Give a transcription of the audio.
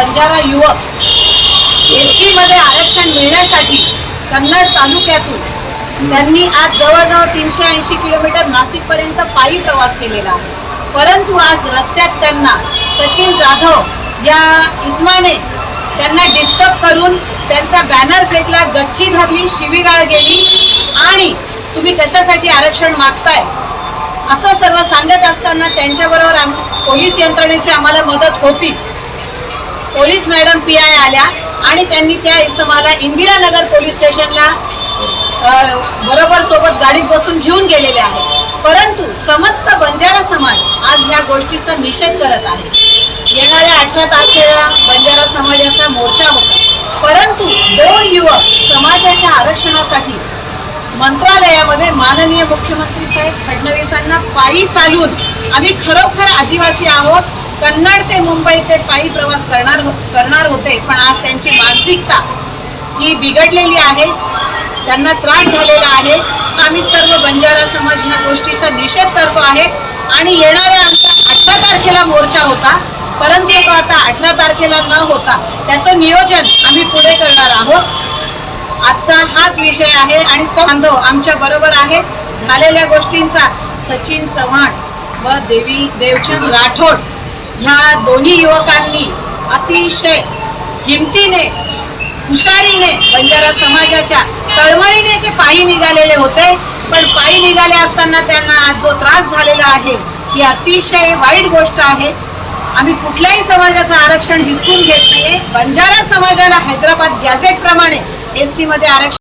बंजारा युवक एसमध्ये आरक्षण मिळण्यासाठी कन्नड तालुक्यातून त्यांनी आज जवळजवळ तीनशे ऐंशी किलोमीटर नाशिकपर्यंत पायी प्रवास केलेला आहे. परंतु आज रस्त्यात त्यांना सचिन जाधव या इस्माने त्यांना डिस्टर्ब करून त्यांचा बॅनर फेकला गच्ची धरली शिवीगाळ गेली आणि तुम्ही कशासाठी आरक्षण मागताय? असं सर्व सांगत असताना त्यांच्याबरोबर आम पोलीस यंत्रणेची आम्हाला मदत होतीच. पोलीस मॅडम पी आय आल्या आणि त्यांनी त्या इसमाला इंदिरानगर पोलीस स्टेशनला बरोबर सोबत गाडीत बसून घेऊन गेलेले आहेत. परंतु समस्त बंजारा समाज आज ह्या गोष्टीचा निषेध करत आहे. येणाऱ्या अठरा तारखेला बंजारा समाजाचा मोर्चा होता. परंतु दोन युवक समाजाच्या आरक्षणासाठी मंत्रालयामध्ये माननीय मुख्यमंत्री साहेब फडणवीसांना पायी चालून आम्ही खरोखर आदिवासी आहोत. कन्नड ते मुंबई ते पायी प्रवास करणार हो- करणार होते पण आज त्यांची मानसिकता ही बिघडलेली आहे. त्यांना त्रास झालेला आहे. आम्ही सर्व बंजारा समाज ह्या गोष्टीचा निषेध करतो आहे. आणि येणाऱ्या आमचा अठरा तारखेला मोर्चा होता परंतु तो आता अठरा तारखेला न होता त्याचं नियोजन आम्ही पुढे करणार आहोत. आजचा हाच विषय आहे आणि बांधव आमच्या बरोबर आहे. झालेल्या गोष्टींचा सचिन चव्हाण व देवी देवचंद राठोड ह्या दोन्ही युवकांनी अतिशय हिमतीने हुशारीने बंजारा समाजाच्या तळमळीने ते पायी निघालेले होते पण पायी निघाले असताना त्यांना आज जो त्रास झालेला आहे ही अतिशय वाईट गोष्ट आहे. आम्ही कुठल्याही समाजाचं आरक्षण हिसकून घेत नाहीये. बंजारा समाजाला हैदराबाद गॅझेट प्रमाणे एस टी मध्ये आरक्षण